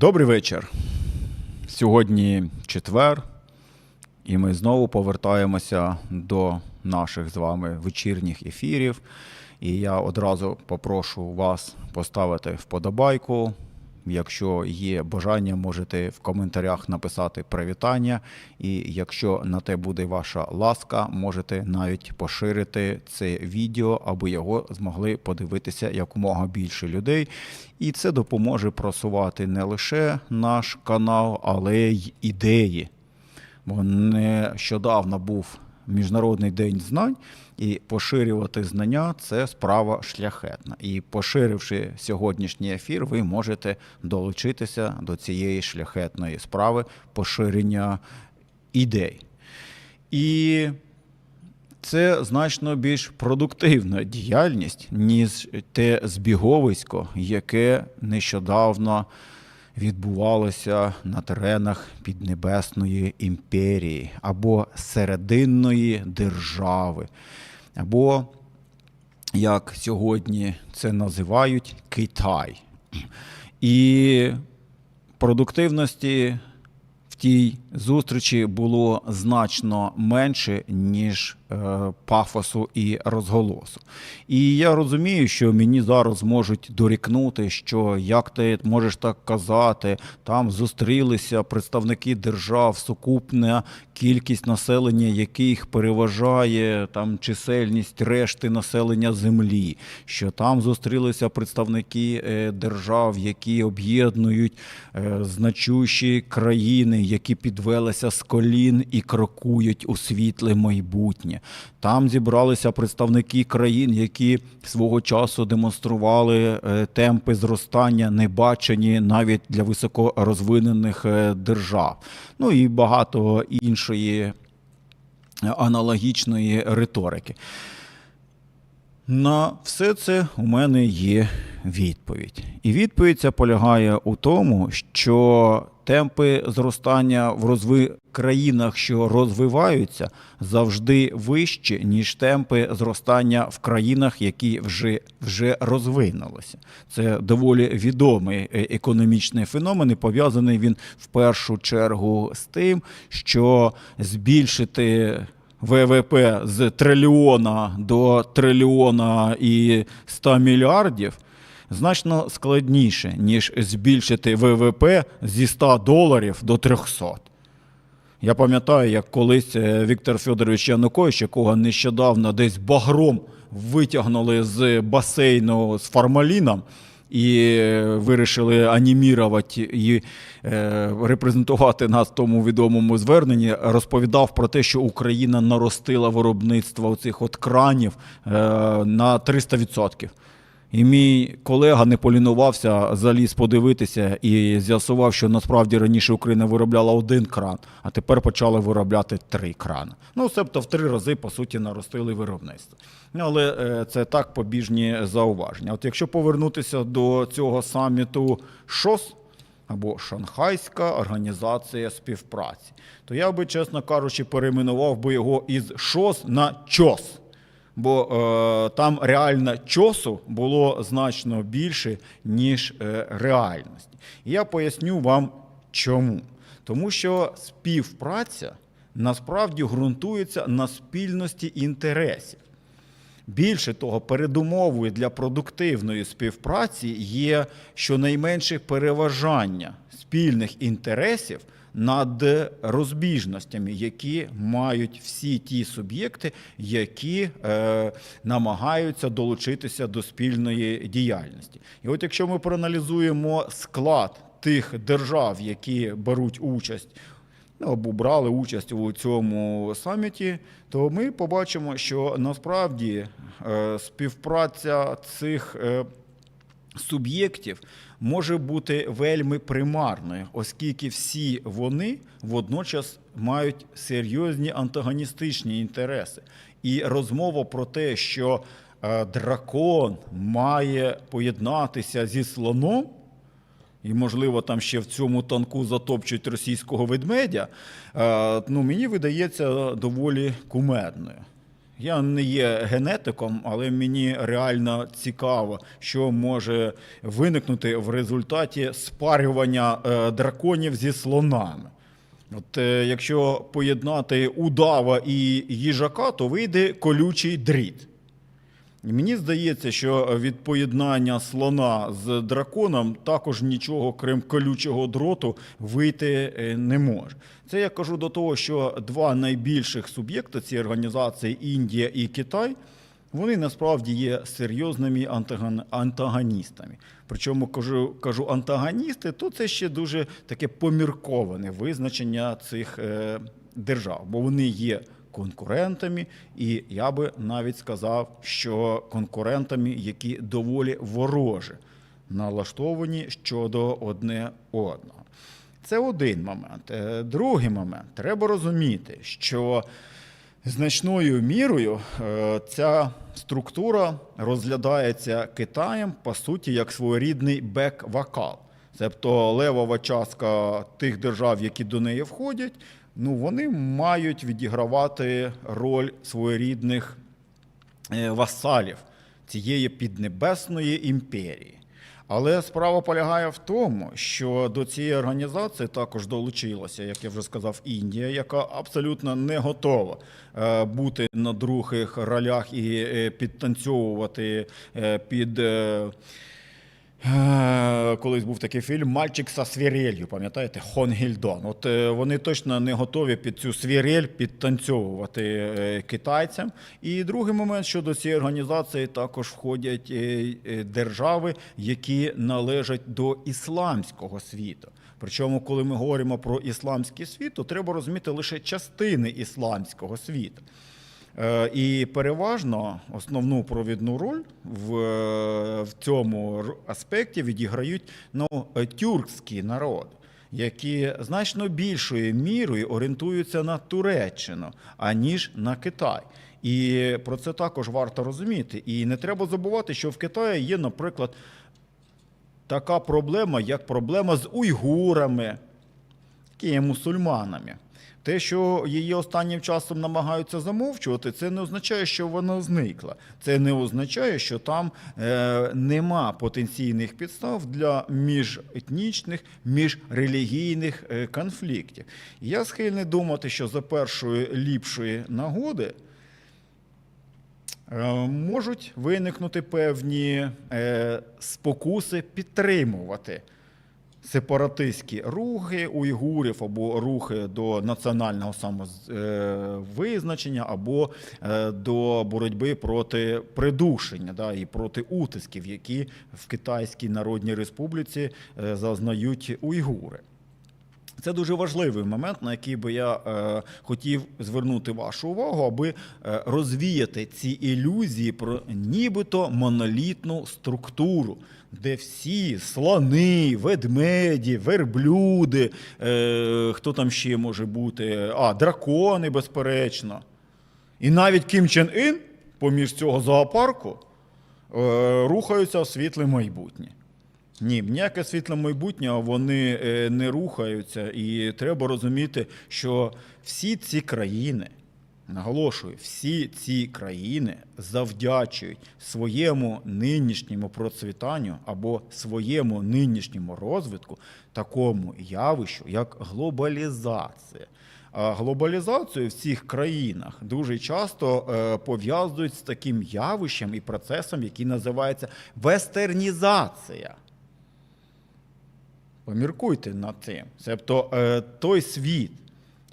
Добрий вечір. Сьогодні четвер, і ми знову повертаємося до наших з вами вечірніх ефірів. І я одразу попрошу вас поставити вподобайку. Якщо є бажання, можете в коментарях написати привітання. І якщо на те буде ваша ласка, можете навіть поширити це відео, аби його змогли подивитися якомога більше людей. І це допоможе просувати не лише наш канал, але й ідеї. Бо нещодавно був Міжнародний день знань, і поширювати знання це справа шляхетна. І поширивши сьогоднішній ефір, ви можете долучитися до цієї шляхетної справи поширення ідей. І це значно більш продуктивна діяльність, ніж те збіговисько, яке нещодавно відбувалося на теренах Піднебесної імперії або серединної держави, або, як сьогодні це називають, Китай. І продуктивності тій зустрічі було значно менше, ніж е, пафосу і розголосу. І я розумію, що мені зараз можуть дорікнути, що як ти можеш так казати, там зустрілися представники держав, сукупна кількість населення, яких переважає там чисельність решти населення землі, що там зустрілися представники е, держав, які об'єднують е, значущі країни, які підвелися з колін і крокують у світле майбутнє. Там зібралися представники країн, які свого часу демонстрували е, темпи зростання, не бачені навіть для високорозвинених е, держав. Ну і багато іншої аналогічної риторики. На все це у мене є відповідь. І відповідь ця полягає у тому, що темпи зростання в розви... країнах, що розвиваються, завжди вищі, ніж темпи зростання в країнах, які вже, вже розвинулися. Це доволі відомий е, економічний феномен, і пов'язаний він в першу чергу з тим, що збільшити. ВВП з трильйона до трильйона і 100 мільярдів значно складніше, ніж збільшити ВВП зі 100 доларів до 300. Я пам'ятаю, як колись е, Віктор Федорович Янукович, якого нещодавно десь багром витягнули з басейну з формаліном і е, вирішили анімірувати і е, репрезентувати нас в тому відомому зверненні, розповідав про те, що Україна наростила виробництво цих от кранів е, на 300%. І мій колега не полінувався, заліз подивитися і з'ясував, що насправді раніше Україна виробляла один кран, а тепер почали виробляти три крани. Ну, себто в три рази, по суті, наростили виробництво. Але е, це так побіжні зауваження. От якщо повернутися до цього саміту ШОС, або Шанхайська організація співпраці, то я би, чесно кажучи, перейменував би його із ШОС на ЧОС бо е, там реально чосу було значно більше, ніж е, реальності. І я поясню вам чому. Тому що співпраця насправді ґрунтується на спільності інтересів. Більше того, передумовою для продуктивної співпраці є щонайменше переважання спільних інтересів над розбіжностями, які мають всі ті суб'єкти, які е, намагаються долучитися до спільної діяльності. І от якщо ми проаналізуємо склад тих держав, які беруть участь або брали участь у цьому саміті, то ми побачимо, що насправді е, співпраця цих е, суб'єктів може бути вельми примарною, оскільки всі вони водночас мають серйозні антагоністичні інтереси. І розмова про те, що е, дракон має поєднатися зі слоном. І, можливо, там ще в цьому танку затопчуть російського ведмедя, е, ну, мені видається доволі кумедною. Я не є генетиком, але мені реально цікаво, що може виникнути в результаті спарювання е, драконів зі слонами. От е, якщо поєднати удава і їжака, то вийде колючий дріт. Мені здається, що від поєднання слона з драконом також нічого, крім колючого дроту, вийти е, не може. Це я кажу до того, що два найбільших суб'єкти цієї організації Індія і Китай. Вони насправді є серйозними антагон- антагоністами. Причому кажу, кажу антагоністи, то це ще дуже таке помірковане визначення цих е, держав, бо вони є конкурентами, і я би навіть сказав, що конкурентами, які доволі вороже налаштовані щодо одне одного. Це один момент. Е, Другий момент. Треба розуміти, що значною мірою е, ця структура розглядається Китаєм по суті як своєрідний бек-вокал. Тобто левова частка тих держав, які до неї входять, ну вони мають відігравати роль своєрідних е, васалів цієї піднебесної імперії. Але справа полягає в тому, що до цієї організації також долучилася, як я вже сказав, Індія, яка абсолютно не готова е, бути на других ролях і е, підтанцьовувати під. Е, Колись був такий фільм Мальчик со свірелью, пам'ятаєте, Хонгільдон. От е, вони точно не готові під цю свірель підтанцьовувати е, китайцям. І другий момент щодо цієї організації також входять держави, які належать до ісламського світу. Причому, коли ми говоримо про ісламський світ, то треба розуміти лише частини ісламського світу. Е, І переважно основну провідну роль в, е, в цьому аспекті відіграють ну, е, тюркські народи, які значно більшою мірою орієнтуються на Туреччину, аніж на Китай. І про це також варто розуміти. І не треба забувати, що в Китаї є, наприклад, така проблема, як проблема з уйгурами, які мусульманами. Те, що її останнім часом намагаються замовчувати, це не означає, що вона зникла. Це не означає, що там е, нема потенційних підстав для міжетнічних, міжрелігійних е, конфліктів. Я схильний думати, що за першої ліпшої нагоди Е, можуть виникнути певні е, спокуси підтримувати сепаратистські рухи уйгурів або рухи до національного самовизначення, або е, до боротьби проти придушення да, і проти утисків, які в Китайській Народній Республіці е, зазнають уйгури. Це дуже важливий момент, на який би я е, хотів звернути вашу увагу, аби е, розвіяти ці ілюзії про нібито монолітну структуру, де всі слони, ведмеді, верблюди, е, хто там ще може бути, а дракони, безперечно. І навіть Кім Чен Ін поміж цього зоопарку е, рухаються в світле майбутнє. Ні, ніяке світле майбутнє вони е, не рухаються, і треба розуміти, що всі ці країни, наголошую, всі ці країни завдячують своєму нинішньому процвітанню або своєму нинішньому розвитку такому явищу, як глобалізація. А глобалізацію в цих країнах дуже часто е, пов'язують з таким явищем і процесом, який називається вестернізація. Поміркуйте над цим. Тобто е, той світ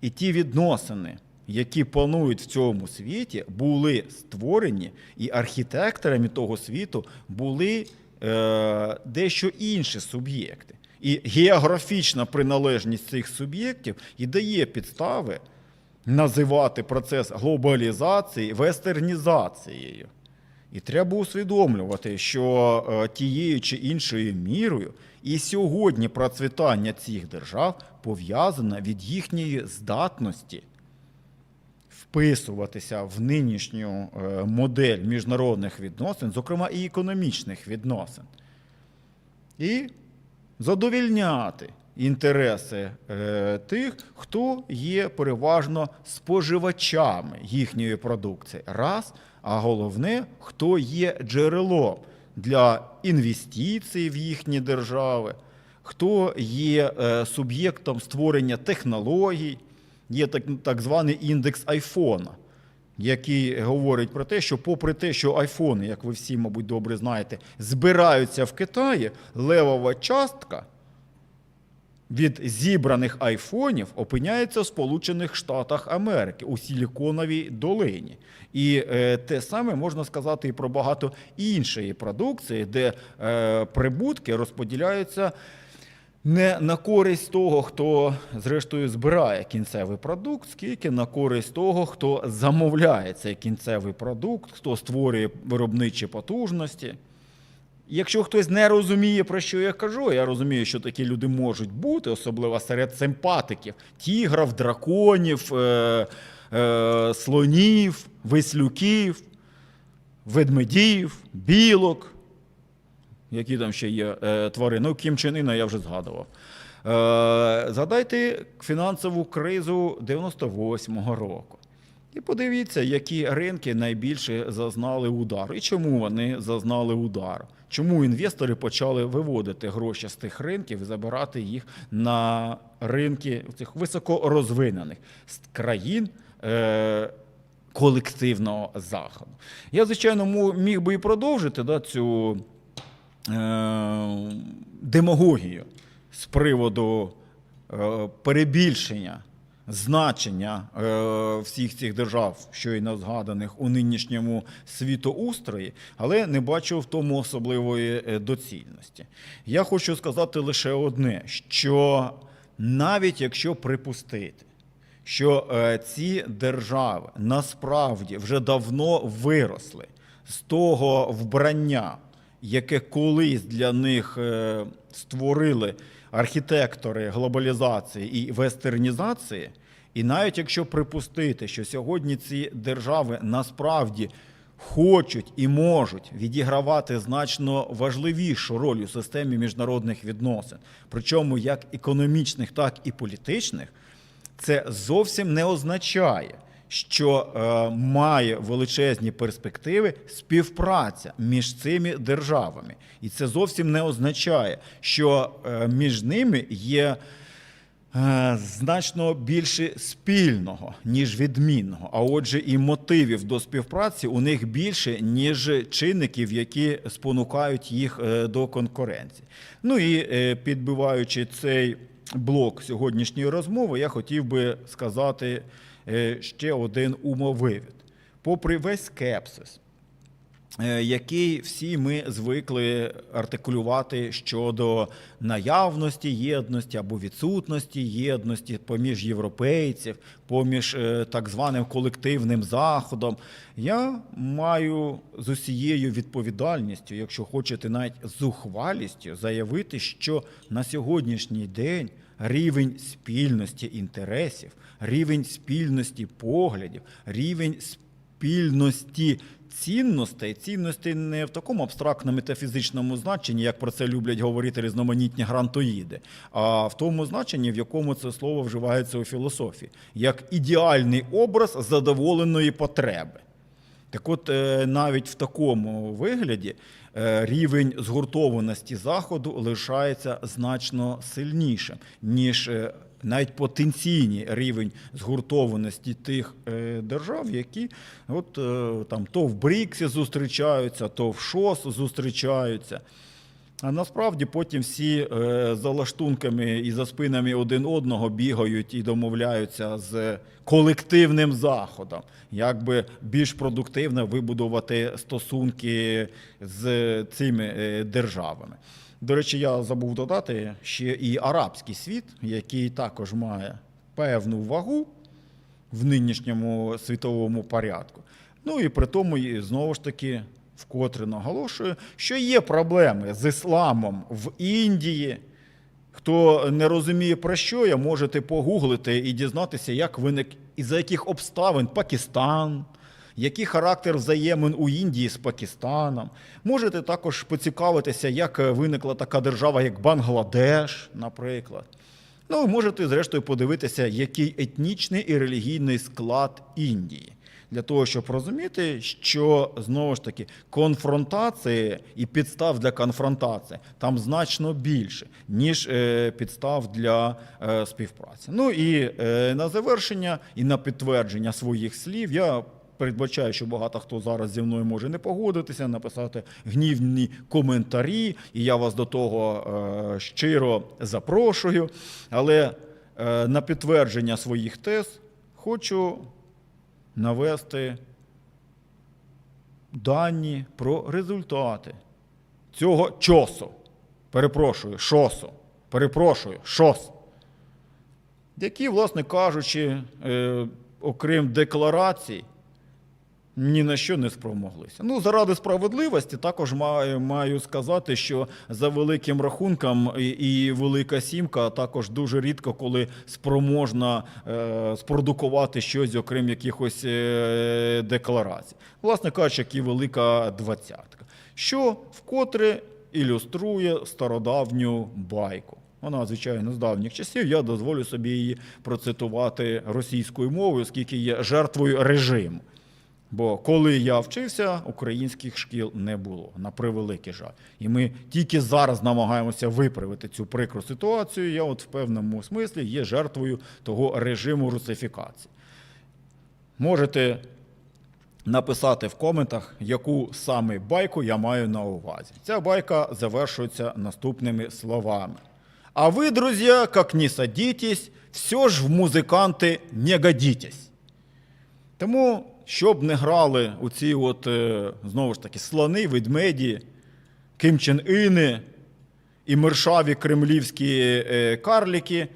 і ті відносини, які панують в цьому світі, були створені, і архітекторами того світу були е, дещо інші суб'єкти. І географічна приналежність цих суб'єктів і дає підстави називати процес глобалізації вестернізацією. І треба усвідомлювати, що е, тією чи іншою мірою і сьогодні процвітання цих держав пов'язане від їхньої здатності вписуватися в нинішню е, модель міжнародних відносин, зокрема і економічних відносин, і задовільняти інтереси е, тих, хто є переважно споживачами їхньої продукції. Раз, а головне, хто є джерелом для інвестицій в їхні держави, хто є е, суб'єктом створення технологій, є так, так званий індекс айфона, який говорить про те, що попри те, що айфони, як ви всі, мабуть, добре знаєте, збираються в Китаї, левова частка від зібраних айфонів опиняється в Сполучених Штатах Америки у Силіконовій долині. І е, те саме можна сказати і про багато іншої продукції, де е, прибутки розподіляються не на користь того, хто зрештою збирає кінцевий продукт, скільки на користь того, хто замовляє цей кінцевий продукт, хто створює виробничі потужності. Якщо хтось не розуміє, про що я кажу, я розумію, що такі люди можуть бути, особливо серед симпатиків, тігрів, драконів, е, е, слонів, веслюків, ведмедів, білок, які там ще є е, тварини. Ну, Кім Чен Іна я вже згадував. Е, згадайте фінансову кризу 98-го року. І подивіться, які ринки найбільше зазнали удару. І чому вони зазнали удару? Чому інвестори почали виводити гроші з тих ринків і забирати їх на ринки цих високорозвинених країн е, колективного заходу? Я, звичайно, міг би і продовжити да, цю демагогію з приводу е, перебільшення значення е, всіх цих держав, щойно згаданих у нинішньому світоустрої, але не бачу в тому особливої е, доцільності. Я хочу сказати лише одне: що навіть якщо припустити, що е, ці держави насправді вже давно виросли з того вбрання, яке колись для них е, створили архітектори глобалізації і вестернізації, і навіть якщо припустити, що сьогодні ці держави насправді хочуть і можуть відігравати значно важливішу роль у системі міжнародних відносин, причому як економічних, так і політичних, це зовсім не означає, що е, має величезні перспективи співпраця між цими державами. І це зовсім не означає, що е, між ними є е, значно більше спільного, ніж відмінного. А отже, і мотивів до співпраці у них більше, ніж чинників, які спонукають їх е, до конкуренції. Ну і е, підбиваючи цей блок сьогоднішньої розмови, я хотів би сказати ще один умовивід. Попри весь скепсис, е, який всі ми звикли артикулювати щодо наявності єдності або відсутності єдності поміж європейців, поміж е, так званим колективним заходом, я маю з усією відповідальністю, якщо хочете, навіть зухвалістю, заявити, що на сьогоднішній день рівень спільності інтересів, рівень спільності поглядів, рівень спільності цінностей, цінностей не в такому абстрактному метафізичному значенні, як про це люблять говорити різноманітні грантоїди, а в тому значенні, в якому це слово вживається у філософії, як ідеальний образ задоволеної потреби. Так от, е, навіть в такому вигляді е, рівень згуртованості Заходу лишається значно сильнішим, ніж е, навіть потенційний рівень згуртованості тих е, держав, які от, е, там, то в БРІКСі зустрічаються, то в ШОС зустрічаються. А насправді потім всі е, за лаштунками і за спинами один одного бігають і домовляються з колективним заходом, як би більш продуктивно вибудувати стосунки з цими державами. До речі, я забув додати ще і арабський світ, який також має певну вагу в нинішньому світовому порядку. Ну і при тому, знову ж таки, вкотре наголошую, що є проблеми з ісламом в Індії. Хто не розуміє про що я, можете погуглити і дізнатися, як виник і за яких обставин Пакистан, який характер взаємин у Індії з Пакистаном. Можете також поцікавитися, як е, виникла така держава, як Бангладеш, наприклад. Ну, і можете, зрештою, подивитися, який етнічний і релігійний склад Індії. Для того, щоб розуміти, що знову ж таки конфронтації і підстав для конфронтації там значно більше, ніж е, підстав для е, співпраці. Ну і на завершення і на підтвердження своїх слів я передбачаю, що багато хто зараз зі мною може не погодитися, написати гнівні коментарі, і я вас до того е, щиро запрошую. Але е, на підтвердження своїх тез хочу навести дані про результати цього чосу. Перепрошую, шосу. Перепрошую, шос. Які, власне кажучи, е, окрім декларацій, ні на що не спромоглися. Ну, заради справедливості також маю, маю сказати, що за великим рахунком і, і велика сімка також дуже рідко, коли спроможна е, спродукувати щось, окрім якихось е, декларацій. Власне кажучи, як і велика двадцятка. Що вкотре ілюструє стародавню байку. Вона, звичайно, з давніх часів. Я дозволю собі її процитувати російською мовою, оскільки є жертвою режиму. Бо коли я вчився, українських шкіл не було, на превеликий жаль. І ми тільки зараз намагаємося виправити цю прикру ситуацію. Я от в певному смислі є жертвою того режиму русифікації. Можете написати в коментах, яку саме байку я маю на увазі. Ця байка завершується наступними словами. А ви, друзі, як не садитесь, все ж в музиканти не годитесь. Тому, щоб не грали у ці от, е, знову ж таки, слони, ведмеді, Ким Чен Іни і мершаві кремлівські е, карліки,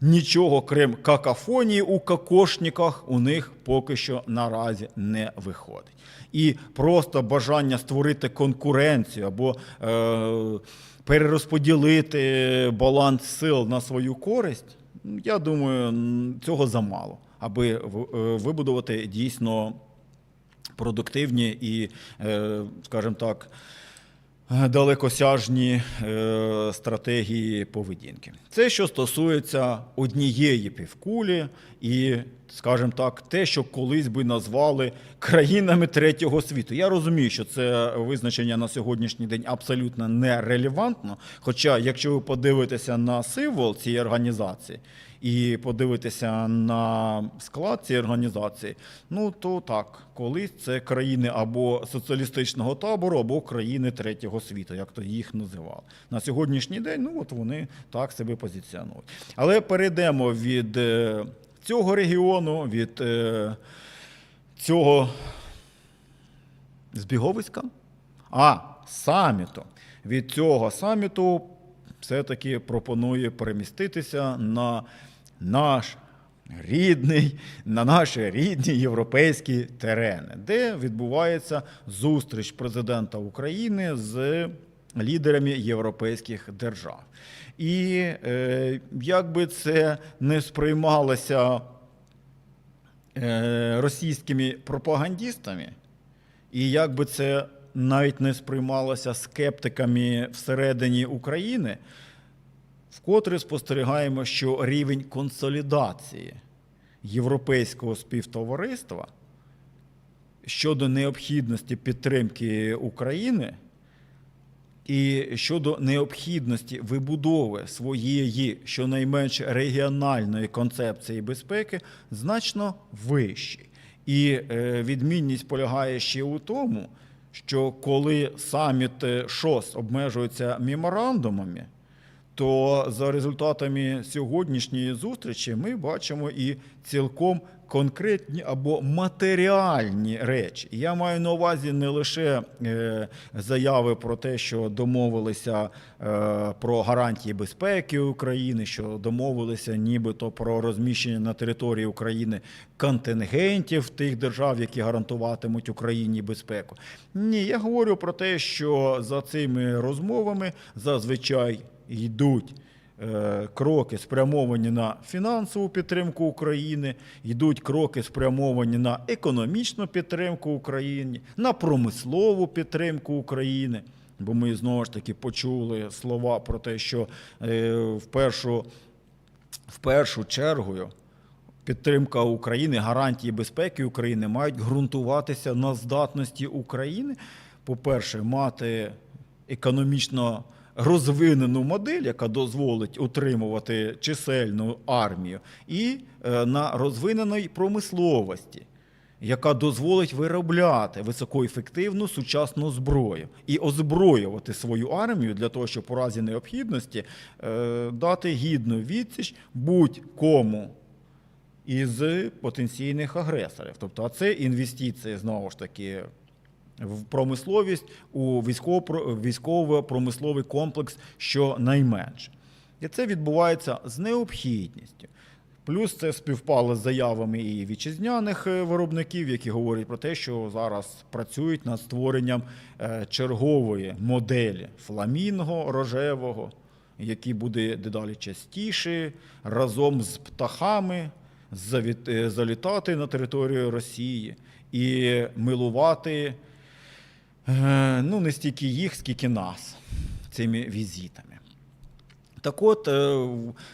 нічого крім какафонії у кокошниках у них поки що наразі не виходить. І просто бажання створити конкуренцію або е, перерозподілити баланс сил на свою користь, я думаю, цього замало, аби е, вибудувати дійсно продуктивні і, е, скажімо так, далекосяжні е, стратегії поведінки. Це що стосується однієї півкулі, і, скажімо так, те, що колись би назвали країнами третього світу. Я розумію, що це визначення на сьогоднішній день абсолютно нерелевантно. Хоча, якщо ви подивитеся на символ цієї організації і подивитися на склад цієї організації, ну то так, колись це країни або соціалістичного табору, або країни третього світу, як то їх називали. На сьогоднішній день, ну от вони так себе позиціонують. Але перейдемо від е, цього регіону, від е, цього збіговиська, а саміту. Від цього саміту все-таки пропонує переміститися на наш рідний, на наші рідні європейські терени, де відбувається зустріч президента України з лідерами європейських держав. І е, як би це не сприймалося е, російськими пропагандистами, і як би це навіть не сприймалося скептиками всередині України, вкотре спостерігаємо, що рівень консолідації європейського співтовариства щодо необхідності підтримки України і щодо необхідності вибудови своєї щонайменш регіональної концепції безпеки значно вищий. І е, відмінність полягає ще у тому, що коли саміт ШОС обмежується меморандумами, то за результатами сьогоднішньої зустрічі ми бачимо і цілком конкретні або матеріальні речі. Я маю на увазі не лише е, заяви про те, що домовилися е, про гарантії безпеки України, що домовилися нібито про розміщення на території України контингентів тих держав, які гарантуватимуть Україні безпеку. Ні, я говорю про те, що за цими розмовами зазвичай йдуть е, кроки спрямовані на фінансову підтримку України, йдуть кроки спрямовані на економічну підтримку України, на промислову підтримку України. Бо ми знову ж таки почули слова про те, що е, в першу, в першу чергу підтримка України, гарантії безпеки України мають ґрунтуватися на здатності України, по-перше, мати економічно розвинену модель, яка дозволить утримувати чисельну армію, і е, на розвиненої промисловості. Яка дозволить виробляти високоефективну сучасну зброю і озброювати свою армію для того, щоб у разі необхідності е, дати гідну відсіч будь-кому із потенційних агресорів. Тобто, а це інвестиції знову ж таки в промисловість у військово- військово-промисловий комплекс щонайменше. І це відбувається з необхідністю. Плюс це співпало з заявами і вітчизняних е, виробників, які говорять про те, що зараз працюють над створенням е, чергової моделі фламінго рожевого, який буде дедалі частіше разом з птахами е, залітати на територію Росії і милувати ну, не стільки їх, скільки нас цими візитами. Так от, е,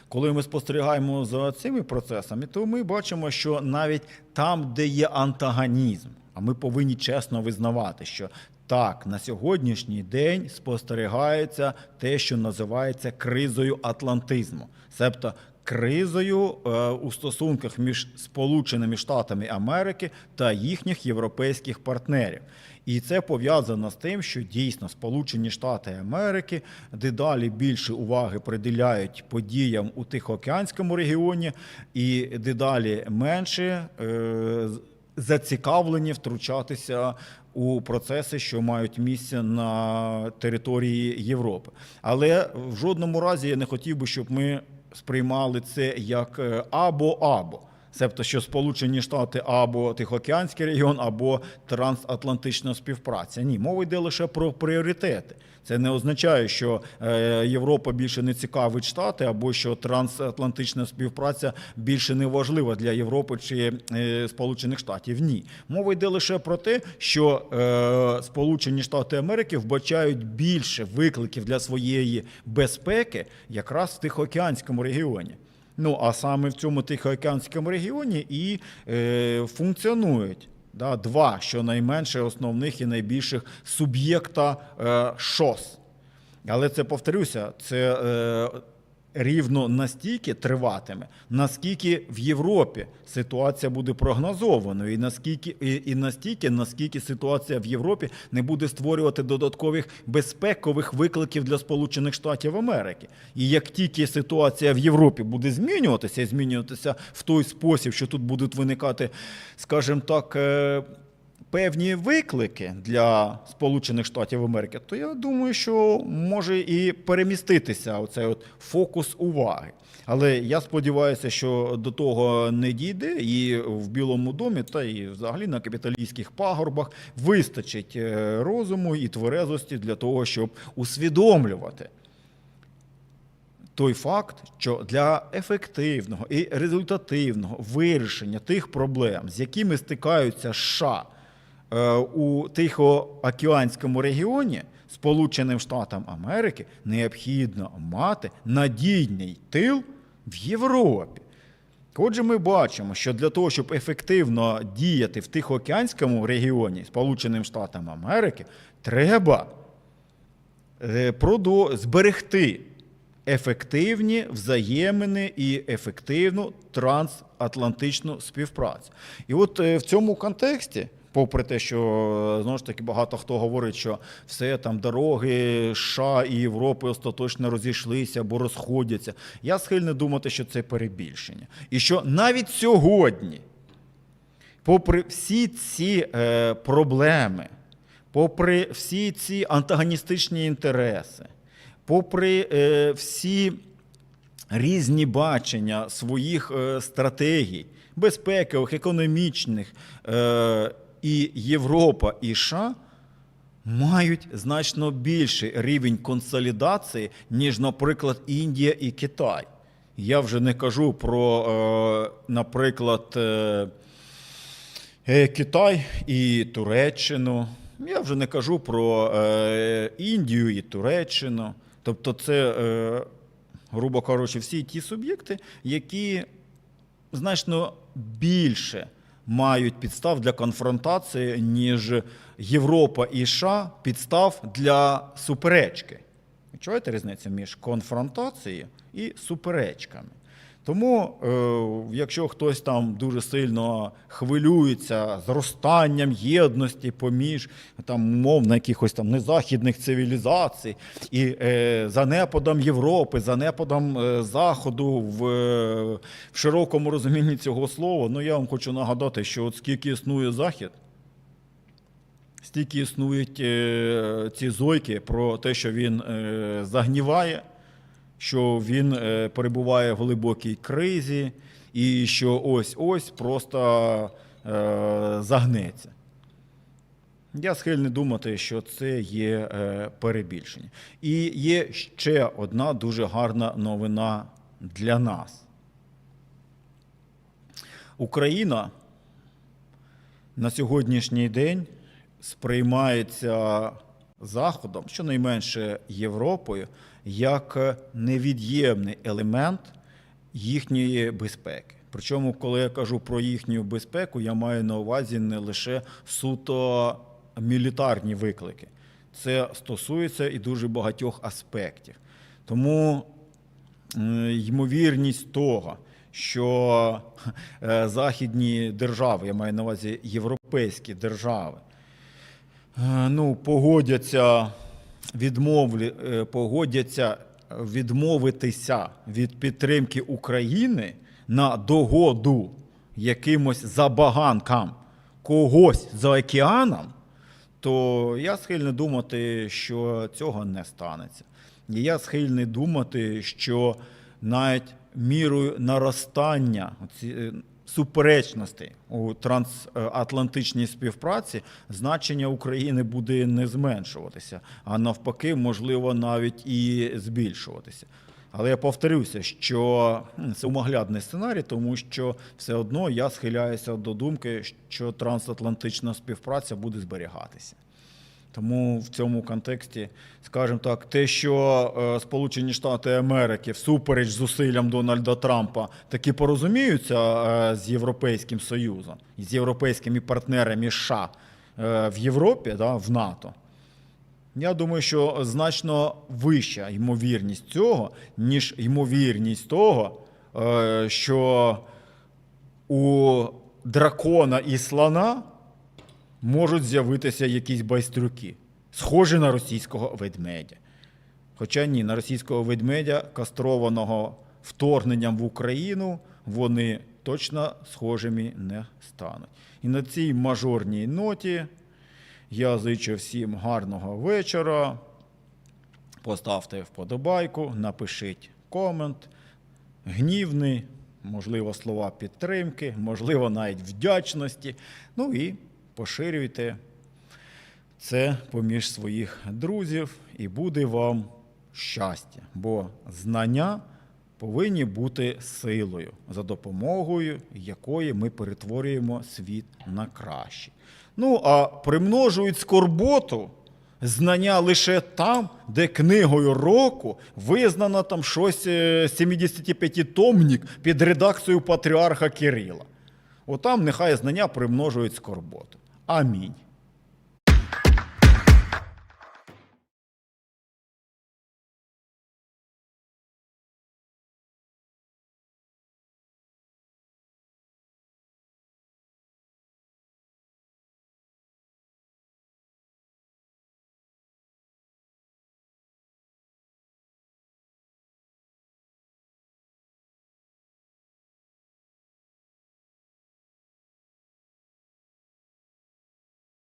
коли ми спостерігаємо за цими процесами, то ми бачимо, що навіть там, де є антагонізм, а ми повинні чесно визнавати, що так, на сьогоднішній день спостерігається те, що називається кризою атлантизму, себто кризою е, у стосунках між Сполученими Штатами Америки та їхніх європейських партнерів. І це пов'язано з тим, що дійсно Сполучені Штати Америки дедалі більше уваги приділяють подіям у Тихоокеанському регіоні, і дедалі менше е, зацікавлені втручатися у процеси, що мають місце на території Європи. Але в жодному разі я не хотів би, щоб ми сприймали це як е, або-або. Себто, що Сполучені Штати або Тихоокеанський регіон, або трансатлантична співпраця. Ні, мова йде лише про пріоритети. Це не означає, що е, Європа більше не цікавить Штати, або що трансатлантична співпраця більше не важлива для Європи чи е, Сполучених Штатів. Ні, мова йде лише про те, що е, Сполучені Штати Америки вбачають більше викликів для своєї безпеки якраз в Тихоокеанському регіоні. Ну, а саме в цьому Тихоокеанському регіоні і е, функціонують да, два щонайменше основних і найбільших суб'єкта е, ШОС. Але це повторюся, це е, рівно настільки триватиме, наскільки в Європі ситуація буде прогнозованою, і наскільки і, і настільки, наскільки ситуація в Європі не буде створювати додаткових безпекових викликів для Сполучених Штатів Америки. І як тільки ситуація в Європі буде змінюватися і змінюватися в той спосіб, що тут будуть виникати, скажімо так. Певні виклики для Сполучених Штатів Америки, то я думаю, що може і переміститися оцей от фокус уваги. Але я сподіваюся, що до того не дійде, і в Білому домі, та і взагалі на капіталійських пагорбах вистачить е, розуму і тверезості для того, щоб усвідомлювати той факт, що для ефективного і результативного вирішення тих проблем, з якими стикаються США у Тихоокеанському регіоні, Сполученим Штатам Америки необхідно мати надійний тил в Європі. Отже, ми бачимо, що для того, щоб ефективно діяти в Тихоокеанському регіоні Сполученим Штатам Америки, треба е, зберегти ефективні взаємини і ефективну трансатлантичну співпрацю. І от е, в цьому контексті, попри те, що знову ж таки багато хто говорить, що все там дороги США і Європи остаточно розійшлися або розходяться, я схильний думати, що це перебільшення. І що навіть сьогодні попри всі ці е, проблеми, попри всі ці антагоністичні інтереси, попри е, всі різні бачення своїх е, стратегій, безпекових, економічних, е, і Європа, і США мають значно більший рівень консолідації, ніж, наприклад, Індія і Китай. Я вже не кажу про, е, наприклад, е, е, Китай і Туреччину. Я вже не кажу про Індію і Туреччину. Тобто, це, грубо кажучи, всі ті суб'єкти, які значно більше мають підстав для конфронтації, ніж Європа і США підстав для суперечки. Чуєте різницю між конфронтацією і суперечками? Тому, е, якщо хтось там дуже сильно хвилюється зростанням єдності поміж там умовно якихось там незахідних цивілізацій і е, занепадом Європи, занепадом е, Заходу в, е, в широкому розумінні цього слова, ну я вам хочу нагадати, що от скільки існує Захід, стільки існують е, ці зойки про те, що він е, загніває, що він е, перебуває в глибокій кризі, і що ось-ось просто е, загнеться. Я схильний думати, що це є е, перебільшення. І є ще одна дуже гарна новина для нас. Україна на сьогоднішній день сприймається Заходом, щонайменше Європою, як невід'ємний елемент їхньої безпеки. Причому, коли я кажу про їхню безпеку, я маю на увазі не лише суто мілітарні виклики. Це стосується і дуже багатьох аспектів. Тому е, ймовірність того, що е, західні держави, я маю на увазі європейські держави, е, ну, погодяться, відмовлі, е, погодяться відмовитися від підтримки України на догоду якимось забаганкам когось за океаном, то я схильний думати, що цього не станеться. І я схильний думати, що навіть мірою наростання е, суперечностей у трансатлантичній співпраці значення України буде не зменшуватися, а навпаки, можливо, навіть і збільшуватися. Але я повторюся, що це умоглядний сценарій, тому що все одно я схиляюся до думки, що трансатлантична співпраця буде зберігатися. Тому в цьому контексті, скажімо так, те, що е, Сполучені Штати Америки всупереч зусиллям Дональда Трампа таки порозуміються е, з Європейським Союзом з європейськими партнерами США е, в Європі, да, в НАТО. Я думаю, що значно вища ймовірність цього, ніж ймовірність того, що у дракона і слона можуть з'явитися якісь байстрюки, схожі на російського ведмедя. Хоча ні, на російського ведмедя, кастрованого вторгненням в Україну, вони точно схожими не стануть. І на цій мажорній ноті я зичу всім гарного вечора. Поставте вподобайку, напишіть комент, гнівний, можливо, слова підтримки, можливо, навіть вдячності. Ну і поширюйте це поміж своїх друзів, і буде вам щастя, бо знання повинні бути силою, за допомогою якої ми перетворюємо світ на краще. Ну, а примножують скорботу знання лише там, де книгою року визнано там щось 75-томник під редакцією патріарха Кирила. Отам нехай знання примножують скорботу. Amém.